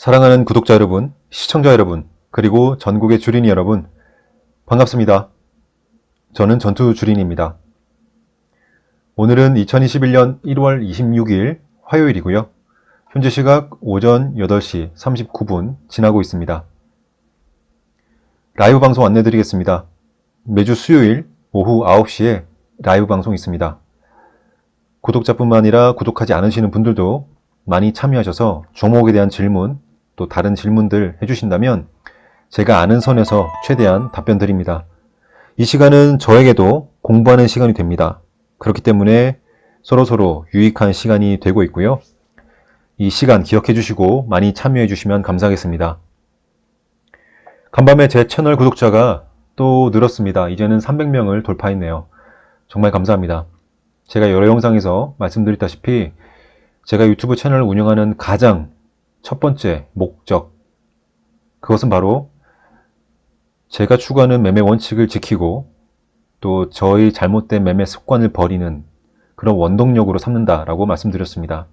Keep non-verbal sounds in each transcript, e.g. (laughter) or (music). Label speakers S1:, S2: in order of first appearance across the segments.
S1: 사랑하는 구독자 여러분, 시청자 여러분, 그리고 전국의 주린이 여러분, 반갑습니다. 저는 전투 주린입니다. 오늘은 2021년 1월 26일 화요일이고요. 현재 시각 오전 8시 39분 지나고 있습니다. 라이브 방송 안내드리겠습니다. 매주 수요일 오후 9시에 라이브 방송 있습니다. 구독자뿐만 아니라 구독하지 않으시는 분들도 많이 참여하셔서 종목에 대한 질문, 또 다른 질문들 해주신다면 제가 아는 선에서 최대한 답변 드립니다. 이 시간은 저에게도 공부하는 시간이 됩니다. 그렇기 때문에 서로 서로 유익한 시간이 되고 있고요. 이 시간 기억해 주시고 많이 참여해 주시면 감사하겠습니다. 간밤에 제 채널 구독자가 또 늘었습니다. 이제는 300명을 돌파했네요. 정말 감사합니다. 제가 여러 영상에서 말씀드렸다시피 제가 유튜브 채널을 운영하는 가장 첫 번째 목적 그것은 바로 제가 추구하는 매매 원칙을 지키고 또 저의 잘못된 매매 습관을 버리는 그런 원동력으로 삼는다라고 말씀드렸습니다.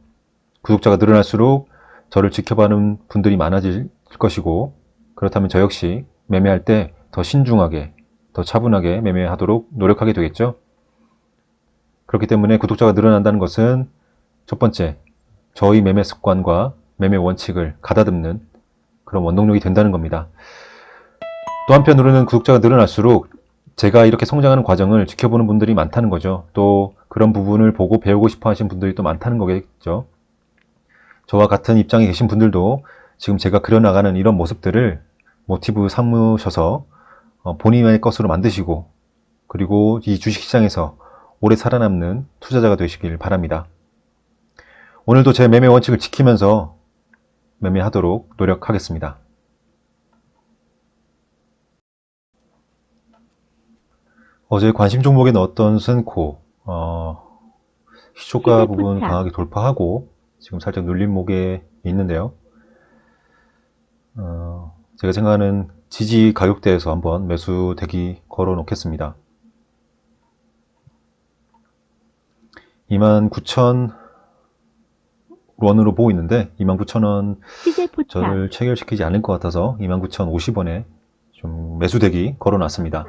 S1: 구독자가 늘어날수록 저를 지켜봐는 분들이 많아질 것이고 그렇다면 저 역시 매매할 때 더 신중하게 더 차분하게 매매하도록 노력하게 되겠죠. 그렇기 때문에 구독자가 늘어난다는 것은 첫 번째 저희 매매 습관과 매매 원칙을 가다듬는 그런 원동력이 된다는 겁니다. 또 한편으로는 구독자가 늘어날수록 제가 이렇게 성장하는 과정을 지켜보는 분들이 많다는 거죠. 또 그런 부분을 보고 배우고 싶어 하시는 분들이 또 많다는 거겠죠. 저와 같은 입장에 계신 분들도 지금 제가 그려나가는 이런 모습들을 모티브 삼으셔서 어, 본인의 것으로 만드시고 그리고 이 주식시장에서 오래 살아남는 투자자가 되시길 바랍니다. 오늘도 제 매매 원칙을 지키면서 매매하도록 노력하겠습니다. 어제 관심 종목에 넣었던 센코, 어, 시초가 부분. 강하게 돌파하고 지금 살짝 눌림목에 있는데요. 어, 제가 생각하는 지지 가격대에서 한번 매수 대기 걸어 놓겠습니다. 29,000 원으로 보고 있는데 29,000원
S2: 시세 포착,
S1: 저를 체결시키지 않을 것 같아서 29,050원에 좀 매수 대기 걸어 놨습니다.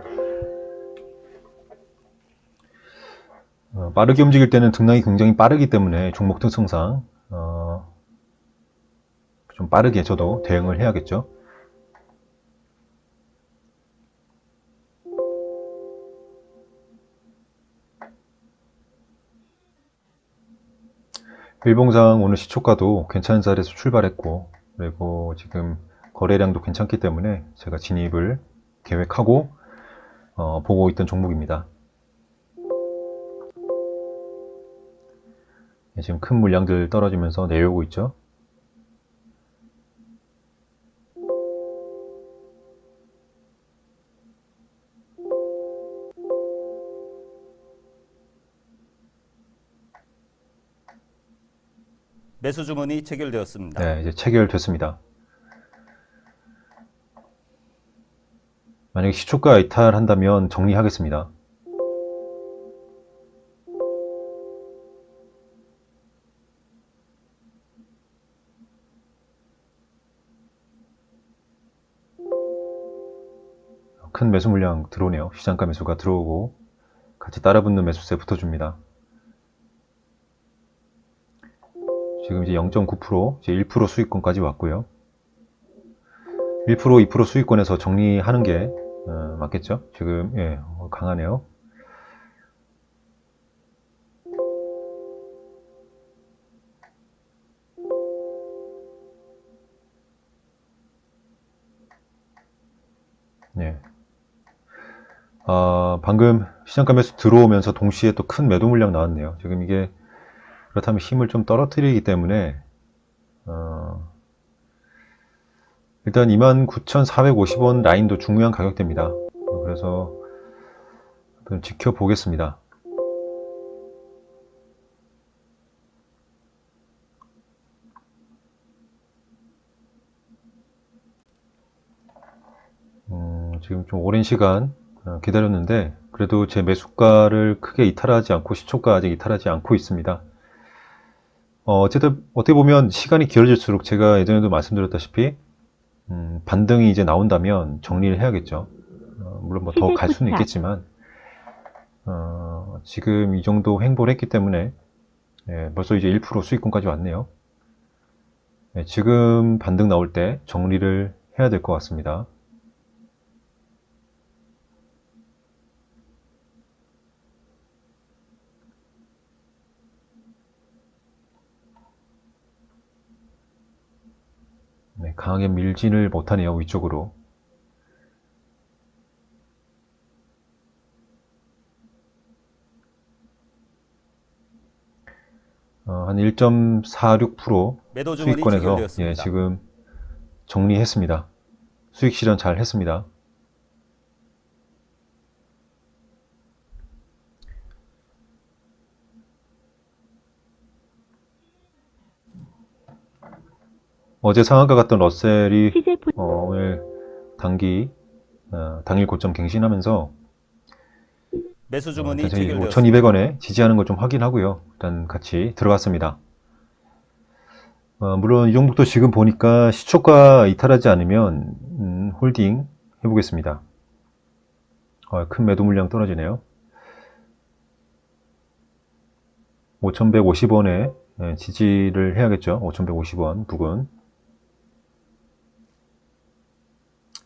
S1: 어, 빠르게 움직일 때는 등락이 굉장히 빠르기 때문에 종목 특성상 어, 좀 빠르게 저도 대응을 해야겠죠. 일봉상 오늘 시초가도 괜찮은 자리에서 출발했고 그리고 지금 거래량도 괜찮기 때문에 제가 진입을 계획하고 어, 보고 있던 종목입니다. 예, 지금 큰 물량들 떨어지면서 내려오고 있죠.
S3: 매수 주문이 체결되었습니다.
S1: 네, 이제 체결됐습니다. 만약에 시초가 이탈한다면 정리하겠습니다. 큰 매수 물량 들어오네요. 시장가 매수가 들어오고 같이 따라붙는 매수세 붙어줍니다. 지금 이제 0.9% 이제 1% 수익권까지 왔고요. 1% 2% 수익권에서 정리하는 게 어, 맞겠죠? 지금 예, 어, 강하네요. 네. 아, 방금 시장가 매수 들어오면서 동시에 또 큰 매도 물량 나왔네요. 지금 이게 그렇다면 힘을 좀 떨어뜨리기 때문에 어, 일단 29,450원 라인도 중요한 가격대입니다. 어, 그래서 지켜보겠습니다. 음, 지금 좀 오랜 시간 어, 기다렸는데 그래도 제 매수가를 크게 이탈하지 않고 시초가 아직 이탈하지 않고 있습니다. 어, 어쨌든 어떻게 보면 시간이 길어질수록 제가 예전에도 말씀드렸다시피 음, 반등이 이제 나온다면 정리를 해야겠죠. 어, 물론 뭐 더 (laughs) 갈 수는. 있겠지만 어, 지금 이 정도 횡보를 했기 때문에 예, 벌써 이제 1% 수익권까지 왔네요. 예, 지금 반등 나올 때 정리를 해야 될 것 같습니다. 네, 강하게 밀지를 못하네요, 위쪽으로. 어, 한1.46%
S3: 매도 주문이
S1: 수익권에서
S3: 체결되었습니다.
S1: 예, 지금 정리했습니다. 수익 실현 잘 했습니다. 어제 상한가 갔던 러셀이 어, 오늘 단기 어, 당일 고점 갱신하면서
S3: 매수
S1: 어,
S3: 주문이 체결되었습니다.
S1: 5,200원에 지지하는 걸 좀 확인하고요. 일단 같이 들어갔습니다. 어, 물론 이 종목도 지금 보니까 시초가 이탈하지 않으면 음, 홀딩 해보겠습니다. 어, 큰 매도 물량 떨어지네요. 5,150원에 예, 지지를 해야겠죠. 5,150원 부근.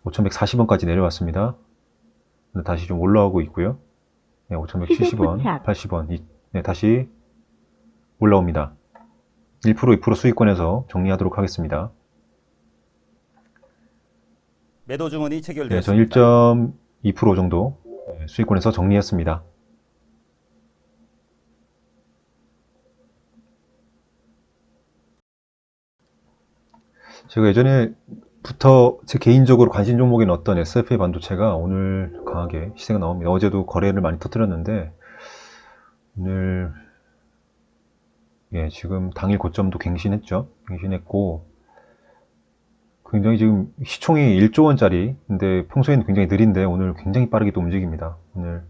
S1: 5,140원까지 내려왔습니다. 근데 다시 좀 올라오고 있고요. 네, 5,170원,
S2: 포착.
S1: 80원, 이- 네, 다시 올라옵니다. 1% 2% 수익권에서 정리하도록 하겠습니다.
S3: 매도 주문이
S1: 네, 전
S3: 체결되었습니다.
S1: 1.2% 정도 네, 수익권에서 정리했습니다. 제가 예전에 부터 제 개인적으로 관심 종목인 어떤 SFA 반도체가 오늘 강하게 시세가 나옵니다. 어제도 거래를 많이 터뜨렸는데 오늘 예, 지금 당일 고점도 갱신했죠. 갱신했고 굉장히 지금 시총이 1조 원짜리인데 평소에는 굉장히 느린데 오늘 굉장히 빠르게 또 움직입니다. 오늘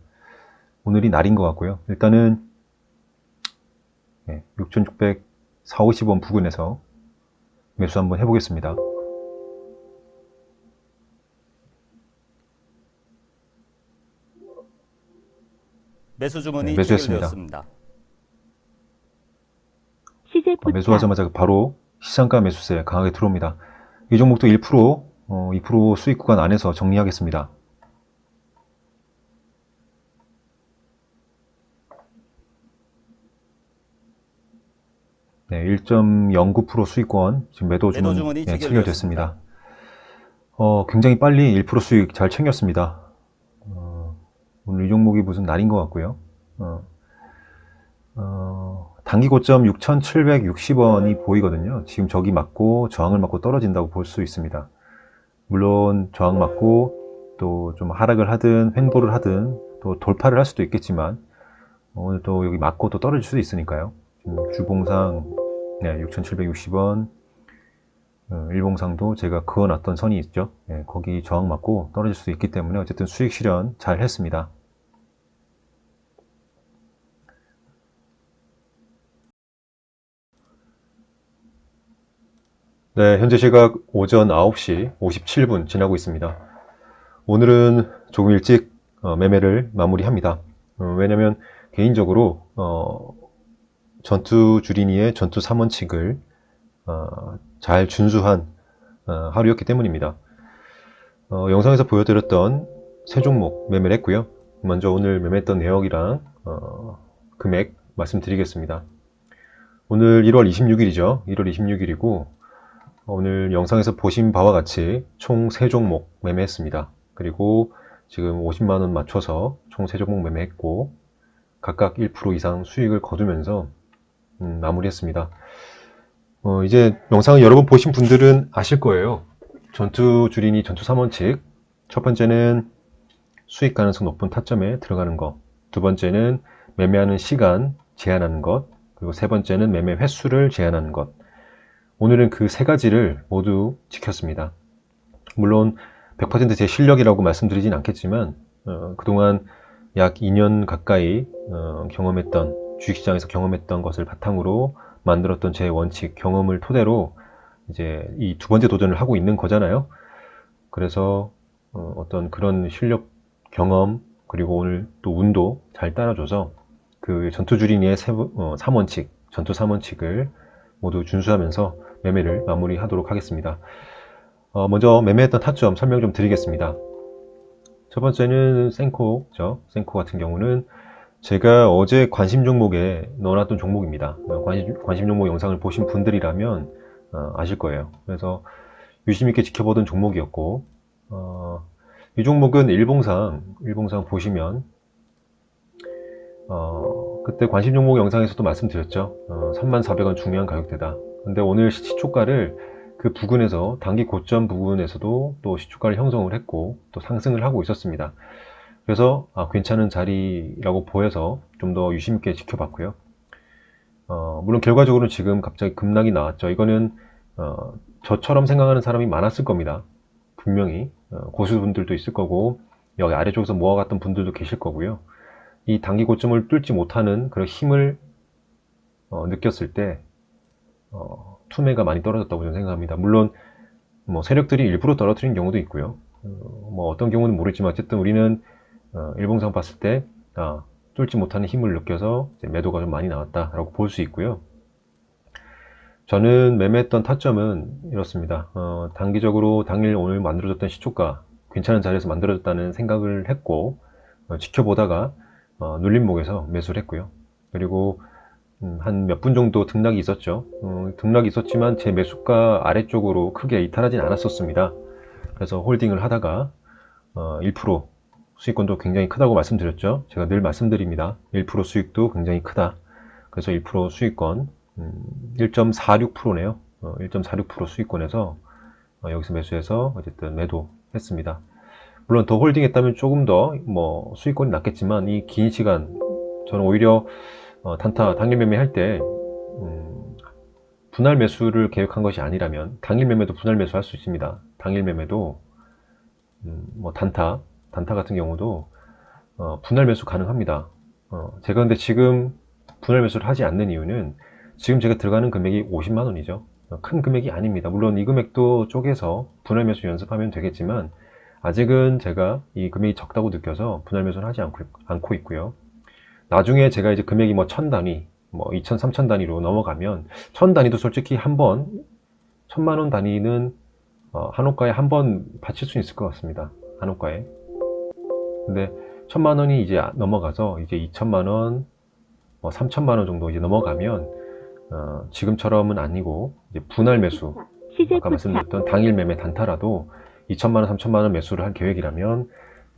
S1: 오늘이 날인 것 같고요. 일단은 예, 6,600, 4, 50원 부근에서 매수 한번 해보겠습니다.
S3: 매수 주문이
S1: 네, 매수했습니다.
S3: 체결되었습니다.
S2: 시세
S1: 어,
S2: 포착
S1: 매수하자마자 바로 시장가 매수세 강하게 들어옵니다. 이 종목도 1%, 어, 2% 수익 구간 안에서 정리하겠습니다. 네, 1.09% 수익권 지금 매도
S3: 매도
S1: 주문
S3: 주문이
S1: 네,
S3: 체결되었습니다.
S1: 체결됐습니다. 어, 굉장히 빨리 1% 수익 잘 챙겼습니다. 어, 오늘 이 종목이 무슨 날인 것 같고요. 어, 어, 단기 고점 6,760원이 보이거든요. 지금 저기 맞고 저항을 맞고 떨어진다고 볼 수 있습니다. 물론 저항 맞고 또 좀 하락을 하든 횡보를 하든 또 돌파를 할 수도 있겠지만 오늘 또 여기 맞고 또 떨어질 수도 있으니까요. 주봉상 네, 6,760원 어, 일봉상도 제가 그어놨던 선이 있죠. 네, 거기 저항 맞고 떨어질 수도 있기 때문에 어쨌든 수익 실현 잘 했습니다. 네, 현재 시각 오전 9시 57분 지나고 있습니다. 오늘은 조금 일찍 어, 매매를 마무리합니다. 어, 왜냐면 개인적으로 어, 전투 주린이의 전투 3원칙을 어, 잘 준수한 어, 하루였기 때문입니다. 어, 영상에서 보여드렸던 세 종목 매매를 했고요. 먼저 오늘 매매했던 내역이랑 어, 금액 말씀드리겠습니다. 오늘 1월 26일이죠. 1월 26일이고 오늘 영상에서 보신 바와 같이 총 3종목 매매했습니다. 그리고 지금 50만원 맞춰서 총 3종목 매매했고 각각 1% 이상 수익을 거두면서 음, 마무리했습니다. 어, 이제 영상을 여러 번 보신 분들은 아실 거예요. 전투 주린이 전투 3원칙 첫 번째는 수익 가능성 높은 타점에 들어가는 것 두 번째는 매매하는 시간 제한하는 것 그리고 세 번째는 매매 횟수를 제한하는 것 오늘은 그 세 가지를 모두 지켰습니다. 물론 100%제 실력이라고 말씀드리진 않겠지만 어, 그동안 약 2년 가까이 어, 경험했던 주식시장에서 경험했던 것을 바탕으로 만들었던 제 원칙, 경험을 토대로 이제 이 두 번째 도전을 하고 있는 거잖아요. 그래서 어, 떤 그런 실력, 경험, 그리고 오늘 또 운도 잘 따라줘서 그 전투 주린이의 세, 어, 3원칙, 전투 3원칙을 모두 준수하면서 매매를 마무리하도록 하겠습니다. 어, 먼저 매매했던 타점 설명 좀 드리겠습니다. 첫 번째는 센코죠. 센코 같은 경우는 제가 어제 관심 종목에 넣어놨던 종목입니다. 어, 관심, 관심 종목 영상을 보신 분들이라면 어, 아실 거예요. 그래서 유심 있게 지켜보던 종목이었고 어, 이 종목은 일봉상 일봉상 보시면 어, 그때 관심 종목 영상에서도 말씀드렸죠. 어, 3,400원 중요한 가격대다. 근데 오늘 시초가를 그 부근에서 단기 고점 부근에서도 또 시초가를 형성을 했고 또 상승을 하고 있었습니다. 그래서 아, 괜찮은 자리라고 보여서 좀 더 유심 있게 지켜봤고요. 어, 물론 결과적으로는 지금 갑자기 급락이 나왔죠. 이거는 어, 저처럼 생각하는 사람이 많았을 겁니다. 분명히 어, 고수분들도 있을 거고 여기 아래쪽에서 모아갔던 분들도 계실 거고요. 이 단기 고점을 뚫지 못하는 그런 힘을 어, 느꼈을 때 어, 투매가 많이 떨어졌다고 저는 생각합니다. 물론 뭐 세력들이 일부러 떨어뜨린 경우도 있고요. 어, 뭐 어떤 경우는 모르지만 어쨌든 우리는 어, 일봉상 봤을 때 아, 뚫지 못하는 힘을 느껴서 매도가 좀 많이 나왔다라고 볼 수 있고요. 저는 매매했던 타점은 이렇습니다. 어, 단기적으로 당일 오늘 만들어졌던 시초가 괜찮은 자리에서 만들어졌다는 생각을 했고 어, 지켜보다가 어, 눌림목에서 매수를 했고요. 그리고 음, 한 몇 분 정도 등락이 있었죠. 어, 등락이 있었지만 제 매수가 아래쪽으로 크게 이탈하진 않았었습니다. 그래서 홀딩을 하다가 어, 1% 수익권도 굉장히 크다고 말씀드렸죠. 제가 늘 말씀드립니다. 1% 수익도 굉장히 크다. 그래서 1% 수익권 음, 1.46%네요. 어, 1.46% 수익권에서 어, 여기서 매수해서 어쨌든 매도했습니다. 물론 더 홀딩했다면 조금 더 뭐 수익권이 낮겠지만 이 긴 시간 저는 오히려 어, 단타 당일 매매 할 때 음, 분할 매수를 계획한 것이 아니라면 당일 매매도 분할 매수 할 수 있습니다. 당일 매매도 음, 뭐 단타 단타 같은 경우도 어, 분할 매수 가능합니다. 어, 제가 근데 지금 분할 매수를 하지 않는 이유는 지금 제가 들어가는 금액이 50만 원이죠. 어, 큰 금액이 아닙니다. 물론 이 금액도 쪼개서 분할 매수 연습하면 되겠지만 아직은 제가 이 금액이 적다고 느껴서 분할 매수를 하지 않고, 않고 있고요. 나중에 제가 이제 금액이 뭐 천 단위, 뭐 2천, 3천 단위로 넘어가면 천 단위도 솔직히 한 번, 천만 원 단위는 어, 한호가에 한 번 바칠 수 있을 것 같습니다. 한호가에. 근데 천만 원이 이제 넘어가서 이제 2천만 원, 뭐 3천만 원 정도 이제 넘어가면 어, 지금처럼은 아니고 이제 분할 매수,
S2: 시세
S1: 아까 말씀드렸던 당일 매매 단타라도 2천만 원, 3천만 원 매수를 할 계획이라면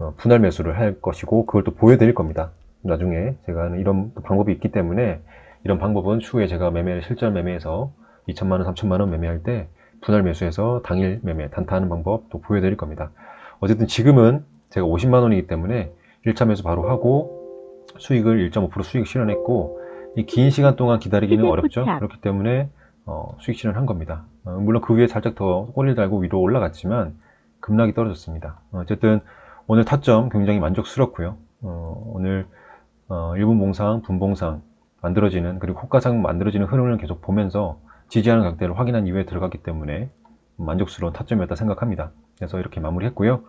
S1: 어, 분할 매수를 할 것이고 그걸 또 보여드릴 겁니다. 나중에 제가 하는 이런 또 방법이 있기 때문에 이런 방법은 추후에 제가 매매 실전 매매에서 2천만 원, 3천만 원 매매할 때 분할 매수해서 당일 매매 단타하는 방법 또 보여드릴 겁니다. 어쨌든 지금은 제가 50만 원이기 때문에 1차 매수 바로 하고 수익을 1.5% 수익 실현했고 이 긴 시간 동안 기다리기는 어렵죠. 그렇기 때문에 어, 수익 실현한 겁니다. 어, 물론 그 위에 살짝 더 꼬리를 달고 위로 올라갔지만 급락이 떨어졌습니다. 어, 어쨌든 오늘 타점 굉장히 만족스럽고요. 어, 오늘 어, 일분 봉상, 분봉상 만들어지는 그리고 호가상 만들어지는 흐름을 계속 보면서 지지하는 각대를 확인한 이후에 들어갔기 때문에 만족스러운 타점이었다 생각합니다. 그래서 이렇게 마무리했고요.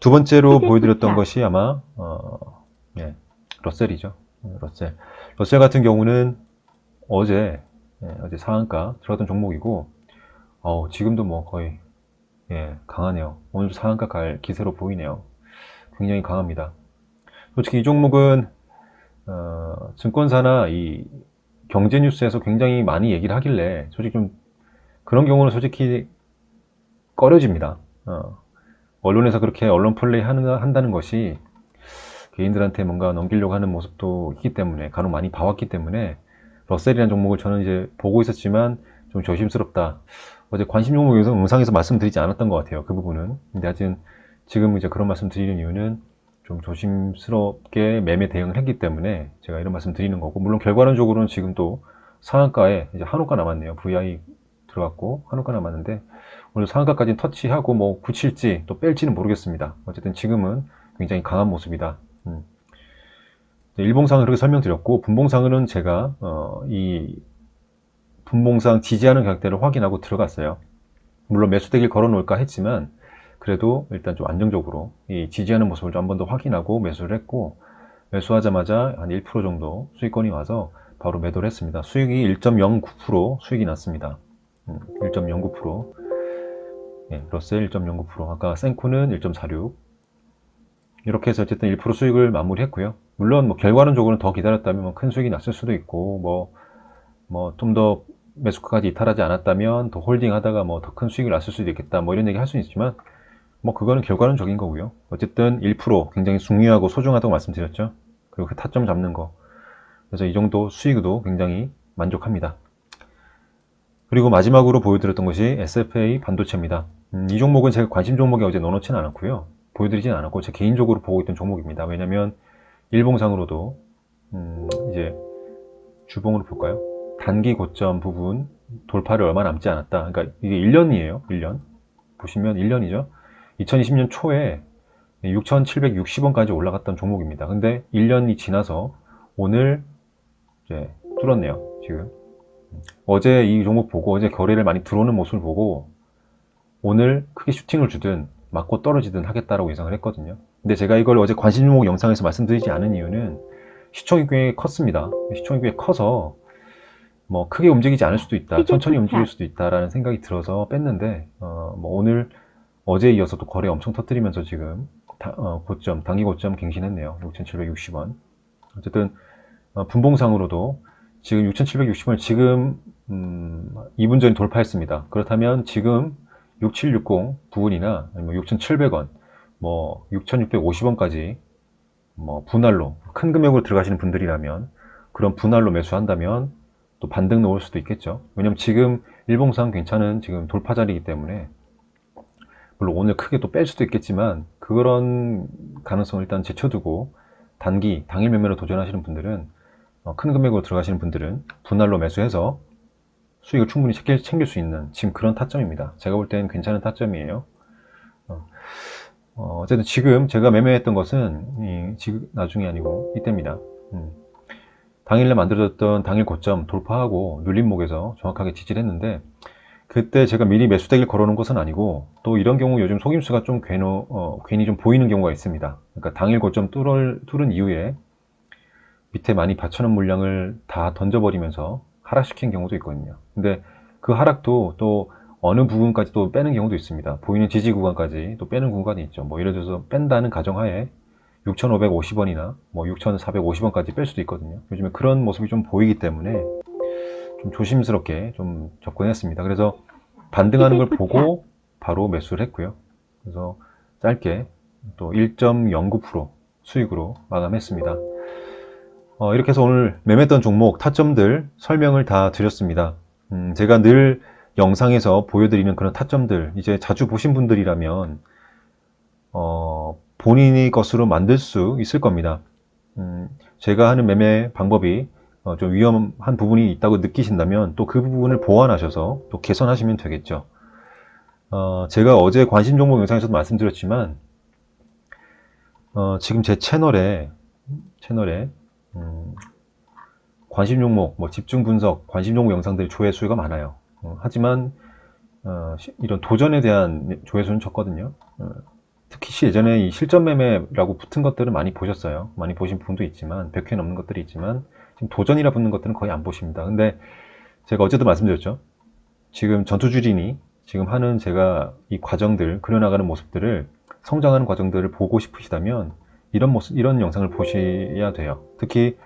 S1: 두 번째로 보여드렸던. 것이 아마 어, 예, 러셀이죠. 어, 러셀. 러셀 같은 경우는 어제 예, 어제 상한가 들어갔던 종목이고 어우, 지금도 뭐 거의 예, 강하네요. 오늘도 상한가 갈 기세로 보이네요. 굉장히 강합니다. 솔직히 이 종목은 어, 증권사나 이 경제 뉴스에서 굉장히 많이 얘기를 하길래 솔직히 좀 그런 경우는 솔직히 꺼려집니다. 어, 언론에서 그렇게 언론 플레이 하는, 한다는 것이 개인들한테 뭔가 넘기려고 하는 모습도 있기 때문에 간혹 많이 봐왔기 때문에 러셀이라는 종목을 저는 이제 보고 있었지만 좀 조심스럽다. 어제 관심 종목에서 영상에서 말씀드리지 않았던 것 같아요. 그 부분은. 근데 하여튼 지금 이제 그런 말씀 드리는 이유는 좀 조심스럽게 매매 대응을 했기 때문에 제가 이런 말씀 드리는 거고 물론 결과론적으로는 지금 또 상한가에 이제 한호가 남았네요. VI 들어갔고 한호가 남았는데 오늘 상한가까지는 터치하고 뭐 굳힐지 또 뺄지는 모르겠습니다. 어쨌든 지금은 굉장히 강한 모습이다. 음. 네, 일봉상을 그렇게 설명드렸고 분봉상으로는 제가 어, 이 분봉상 지지하는 가격대를 확인하고 들어갔어요. 물론 매수대기를 걸어놓을까 했지만 그래도 일단 좀 안정적으로 이 지지하는 모습을 좀 한 번 더 확인하고 매수를 했고 매수하자마자 한 1% 정도 수익권이 와서 바로 매도를 했습니다. 수익이 1.09% 수익이 났습니다. 음, 1.09% 예, 러셀 1.09% 아까 생코는 1.46 이렇게 해서 어쨌든 1% 수익을 마무리했고요. 물론 뭐 결과론적으로는 더 기다렸다면 뭐큰 수익이 났을 수도 있고 뭐 뭐 좀 더 매수가까지 이탈하지 않았다면 더 홀딩하다가 뭐 더 큰 수익을 났을 수도 있겠다 뭐 이런 얘기 할 수 있지만 뭐 그거는 결과론적인 거고요. 어쨌든 1% 굉장히 중요하고 소중하다고 말씀드렸죠. 그리고 그 타점 잡는 거. 그래서 이 정도 수익도 굉장히 만족합니다. 그리고 마지막으로 보여드렸던 것이 SFA 반도체입니다. 음, 이 종목은 제가 관심 종목에 어제 넣어놓지는 않았고요. 보여드리진 않았고 제 개인적으로 보고 있던 종목입니다. 왜냐면 일봉상으로도 음, 이제 주봉으로 볼까요? 단기 고점 부분 돌파를 얼마 남지 않았다. 그러니까 이게 1년이에요. 1년. 보시면 1년이죠. 2020년 초에 6,760원까지 올라갔던 종목입니다. 근데 1년이 지나서 오늘 이제 뚫었네요. 지금. 어제 이 종목 보고 어제 거래를 많이 들어오는 모습을 보고 오늘 크게 슈팅을 주든 맞고 떨어지든 하겠다라고 예상을 했거든요. 근데 제가 이걸 어제 관심 종목 영상에서 말씀드리지 않은 이유는 시총이 꽤 컸습니다. 시총이 꽤 커서 뭐 크게 움직이지 않을 수도 있다. 천천히 움직일 수도 있다라는 생각이 들어서 뺐는데 어, 뭐 오늘 어제 이어서 또 거래 엄청 터뜨리면서 지금 다- 어, 고점 단기 고점 갱신했네요. 6,760원. 어쨌든 어, 분봉상으로도 지금 6,760원을 지금 음, 2분 전에 돌파했습니다. 그렇다면 지금 6760 부분이나 아니면 6,700원, 뭐 6,650원까지 뭐 분할로 큰 금액으로 들어가시는 분들이라면 그런 분할로 매수한다면 또 반등 넣을 수도 있겠죠. 왜냐면 지금 일봉상 괜찮은 지금 돌파 자리이기 때문에 물론 오늘 크게 또 뺄 수도 있겠지만 그런 가능성을 일단 제쳐두고 단기 당일 매매로 도전하시는 분들은 어, 큰 금액으로 들어가시는 분들은 분할로 매수해서 수익을 충분히 챙길, 챙길 수 있는 지금 그런 타점입니다. 제가 볼 때는 괜찮은 타점이에요. 어, 쨌든 지금 제가 매매했던 것은 이, 지금 나중이 아니고 이때입니다. 음. 당일날 만들어졌던 당일 고점 돌파하고 눌림목에서 정확하게 지지를 했는데 그때 제가 미리 매수대기를 걸어놓은 것은 아니고 또 이런 경우 요즘 속임수가 좀 괜히, 어, 괜히 좀 보이는 경우가 있습니다. 그러니까 당일 고점 뚫을, 뚫은 이후에 밑에 많이 받쳐놓은 물량을 다 던져버리면서 하락시킨 경우도 있거든요. 근데 그 하락도 또 어느 부분까지 또 빼는 경우도 있습니다. 보이는 지지 구간까지 또 빼는 구간이 있죠. 뭐 예를 들어서 뺀다는 가정하에 6,550원이나 뭐 6,450원까지 뺄 수도 있거든요. 요즘에 그런 모습이 좀 보이기 때문에 좀 조심스럽게 좀 접근했습니다. 그래서 반등하는 걸 보고 바로 매수를 했고요. 그래서 짧게 또 1.09% 수익으로 마감했습니다. 어, 이렇게 해서 오늘 매매했던 종목 타점들 설명을 다 드렸습니다. 음, 제가 늘 영상에서 보여드리는 그런 타점들 이제 자주 보신 분들이라면 어, 본인의 것으로 만들 수 있을 겁니다. 음, 제가 하는 매매 방법이 어, 좀 위험한 부분이 있다고 느끼신다면 또 그 부분을 보완하셔서 또 개선하시면 되겠죠. 어, 제가 어제 관심 종목 영상에서도 말씀드렸지만 어, 지금 제 채널에 채널에 음, 관심 종목, 뭐 집중 분석, 관심 종목 영상들이 조회수가 많아요. 어, 하지만 어, 시- 이런 도전에 대한 조회수는 적거든요. 어, 특히 시- 예전에 이 실전 매매라고 붙은 것들은 많이 보셨어요. 많이 보신 분도 있지만 100회 넘는 것들이 있지만 지금 도전이라 붙는 것들은 거의 안 보십니다. 근데 제가 어제도 말씀드렸죠. 지금 전투주린이 지금 하는 제가 이 과정들 그려나가는 모습들을 성장하는 과정들을 보고 싶으시다면 이런 모습 이런 영상을 보셔야 돼요. 특히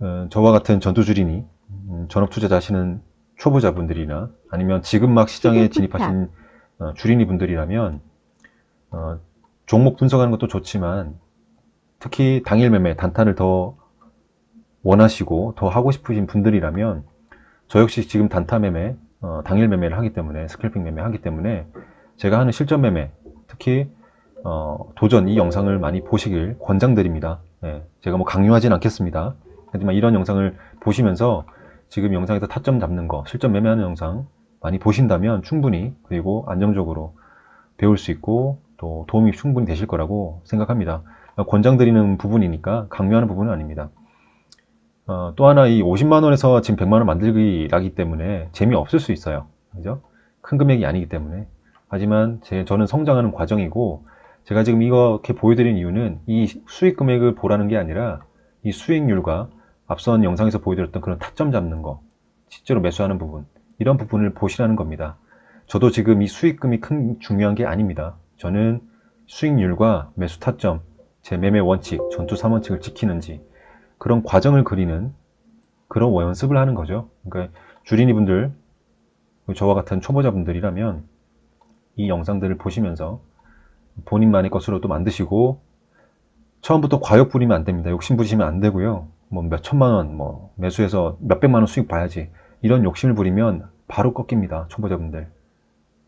S1: 어, 저와 같은 전투주린이 음, 전업 투자자 하시는 초보자분들이나 아니면 지금 막 시장에 진입하신 어, 주린이 분들이라면 어, 종목 분석하는 것도 좋지만 특히 당일 매매 단타를 더 원하시고 더 하고 싶으신 분들이라면 저 역시 지금 단타 매매 어, 당일 매매를 하기 때문에 스캘핑 매매 하기 때문에 제가 하는 실전 매매 특히 어, 도전 이 영상을 많이 보시길 권장드립니다. 예, 제가 뭐 강요하진 않겠습니다. 하지만 이런 영상을 보시면서 지금 영상에서 타점 잡는 거, 실전 매매하는 영상 많이 보신다면 충분히 그리고 안정적으로 배울 수 있고 또 도움이 충분히 되실 거라고 생각합니다. 권장드리는 부분이니까 강요하는 부분은 아닙니다. 어, 또 하나 이 50만 원에서 지금 100만 원 만들기라기 때문에 재미없을 수 있어요. 그죠? 큰 금액이 아니기 때문에. 하지만 제, 저는 성장하는 과정이고 제가 지금 이렇게 보여드린 이유는 이 수익 금액을 보라는 게 아니라 이 수익률과 앞선 영상에서 보여드렸던 그런 타점 잡는 거, 실제로 매수하는 부분, 이런 부분을 보시라는 겁니다. 저도 지금 이 수익금이 큰 중요한 게 아닙니다. 저는 수익률과 매수 타점, 제 매매 원칙, 전투 3원칙을 지키는지 그런 과정을 그리는 그런 연습을 하는 거죠. 그러니까 주린이분들, 저와 같은 초보자분들이라면 이 영상들을 보시면서 본인만의 것으로 또 만드시고 처음부터 과욕 부리면 안 됩니다. 욕심 부리시면 안 되고요. 뭐 몇 천만 원, 뭐 매수해서 몇 백만 원 수익 봐야지. 이런 욕심을 부리면 바로 꺾입니다. 초보자분들.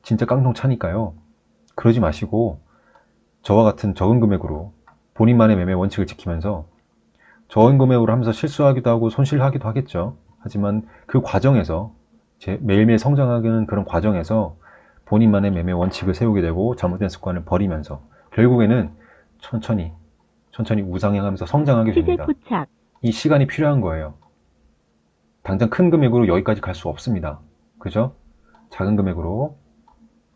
S1: 진짜 깡통 차니까요. 그러지 마시고 저와 같은 적은 금액으로 본인만의 매매 원칙을 지키면서 적은 금액으로 하면서 실수하기도 하고 손실하기도 하겠죠. 하지만 그 과정에서 제 매일매일 성장하는 그런 과정에서 본인만의 매매 원칙을 세우게 되고 잘못된 습관을 버리면서 결국에는 천천히 천천히 우상향하면서 성장하게 됩니다. 이 시간이 필요한 거예요. 당장 큰 금액으로 여기까지 갈 수 없습니다. 그죠? 작은 금액으로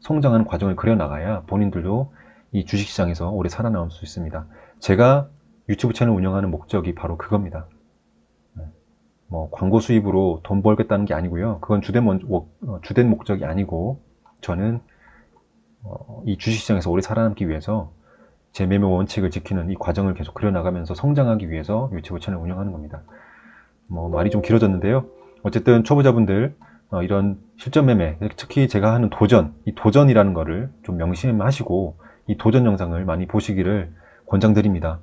S1: 성장하는 과정을 그려나가야 본인들도 이 주식시장에서 오래 살아남을 수 있습니다. 제가 유튜브 채널 운영하는 목적이 바로 그겁니다. 네. 뭐 광고 수입으로 돈 벌겠다는 게 아니고요. 그건 주된, 원- 어, 주된 목적이 아니고 저는 어, 이 주식시장에서 오래 살아남기 위해서 제 매매 원칙을 지키는 이 과정을 계속 그려나가면서 성장하기 위해서 유튜브 채널 운영하는 겁니다. 뭐 말이 좀 길어졌는데요. 어쨌든 초보자분들 어, 이런 실전 매매, 특히 제가 하는 도전, 이 도전이라는 거를 좀 명심하시고 이 도전 영상을 많이 보시기를 권장드립니다.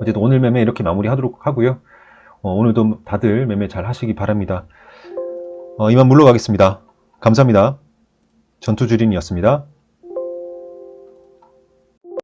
S1: 어쨌든 오늘 매매 이렇게 마무리하도록 하고요. 어, 오늘도 다들 매매 잘 하시기 바랍니다. 어, 이만 물러가겠습니다. 감사합니다. 전투주린이었습니다.